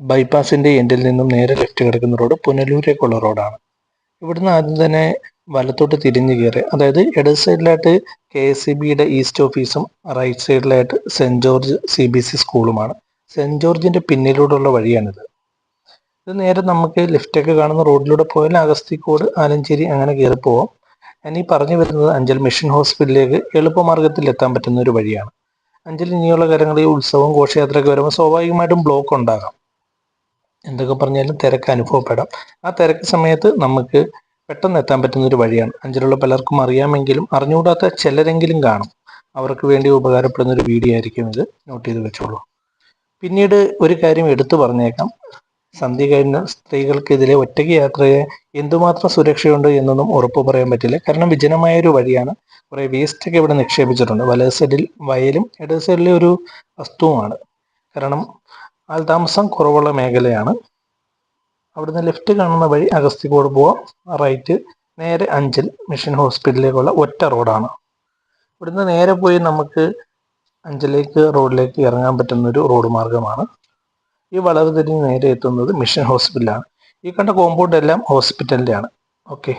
ബൈപ്പാസിന്റെ എൻഡിൽ നിന്നും നേരെ ലെഫ്റ്റ് കിടക്കുന്ന റോഡ് പുനലൂരേക്കുള്ള റോഡാണ്. ഇവിടുന്ന് ആദ്യം തന്നെ വലത്തോട്ട് തിരിഞ്ഞ് കയറി അതായത് ഇടത് സൈഡിലായിട്ട് കെ എസ് സി ബിയുടെ ഈസ്റ്റ് ഓഫീസും റൈറ്റ് സൈഡിലായിട്ട് Saint George C B S C സ്കൂളുമാണ്. സെന്റ് ജോർജിന്റെ പിന്നിലൂടെയുള്ള വഴിയാണിത്. ഇത് നേരെ നമുക്ക് ലെഫ്റ്റൊക്കെ കാണുന്ന റോഡിലൂടെ പോയാൽ അഗസ്തിക്കോട് ആലഞ്ചേരി അങ്ങനെ കയറി പോവാം. ഞാൻ ഈ പറഞ്ഞു വരുന്നത് അഞ്ചൽ മിഷൻ ഹോസ്പിറ്റലിലേക്ക് എളുപ്പമാർഗത്തിൽ എത്താൻ പറ്റുന്ന ഒരു വഴിയാണ്. അഞ്ചൽ ഇനിയുള്ള കാര്യങ്ങൾ ഈ ഉത്സവം ഘോഷയാത്രയൊക്കെ വരുമ്പോൾ സ്വാഭാവികമായിട്ടും ബ്ലോക്ക് ഉണ്ടാകാം. എന്തൊക്കെ പറഞ്ഞാലും തിരക്ക് അനുഭവപ്പെടാം. ആ തിരക്ക് സമയത്ത് നമുക്ക് പെട്ടെന്ന് എത്താൻ പറ്റുന്ന ഒരു വഴിയാണ്. അഞ്ചലുള്ള പലർക്കും അറിയാമെങ്കിലും അറിഞ്ഞുകൂടാത്ത ചിലരെങ്കിലും കാണും. അവർക്ക് വേണ്ടി ഉപകാരപ്പെടുന്ന ഒരു വീഡിയോ ആയിരിക്കും ഇത്. നോട്ട് ചെയ്ത് വെച്ചോളൂ. പിന്നീട് ഒരു കാര്യം എടുത്തു പറഞ്ഞേക്കാം. സന്ധ്യ കഴിഞ്ഞ സ്ത്രീകൾക്കെതിരെ ഒറ്റയ്ക്ക് യാത്രയെ എന്തുമാത്രം സുരക്ഷയുണ്ട് എന്നൊന്നും ഉറപ്പ് പറയാൻ പറ്റില്ല. കാരണം വിജനമായ ഒരു വഴിയാണ്. കുറേ വേസ്റ്റ് ഒക്കെ ഇവിടെ നിക്ഷേപിച്ചിട്ടുണ്ട്. വലത് സൈഡിൽ വയലും ഇടത് സൈഡിലെ ഒരു വസ്തുവാണ് കാരണം ആൾതാമസം കുറവുള്ള മേഖലയാണ്. അവിടുന്ന് ലെഫ്റ്റ് കാണുന്ന വഴി അഗസ്തിക്കോട് പോവാം. റൈറ്റ് നേരെ അഞ്ചൽ മിഷൻ ഹോസ്പിറ്റലിലേക്കുള്ള ഒറ്റ റോഡാണ് ഇവിടുന്ന് നേരെ പോയി നമുക്ക് അഞ്ചലേക്ക് റോഡിലേക്ക് ഇറങ്ങാൻ പറ്റുന്ന ഒരു റോഡ് മാർഗമാണ്. ഈ വളവ് തിരിഞ്ഞ് നേരെ എത്തുന്നത് മിഷൻ ഹോസ്പിറ്റലാണ് ഈ കണ്ട കോമ്പൗണ്ട് എല്ലാം ഹോസ്പിറ്റലിന്റെ ആണ്. ഓക്കെ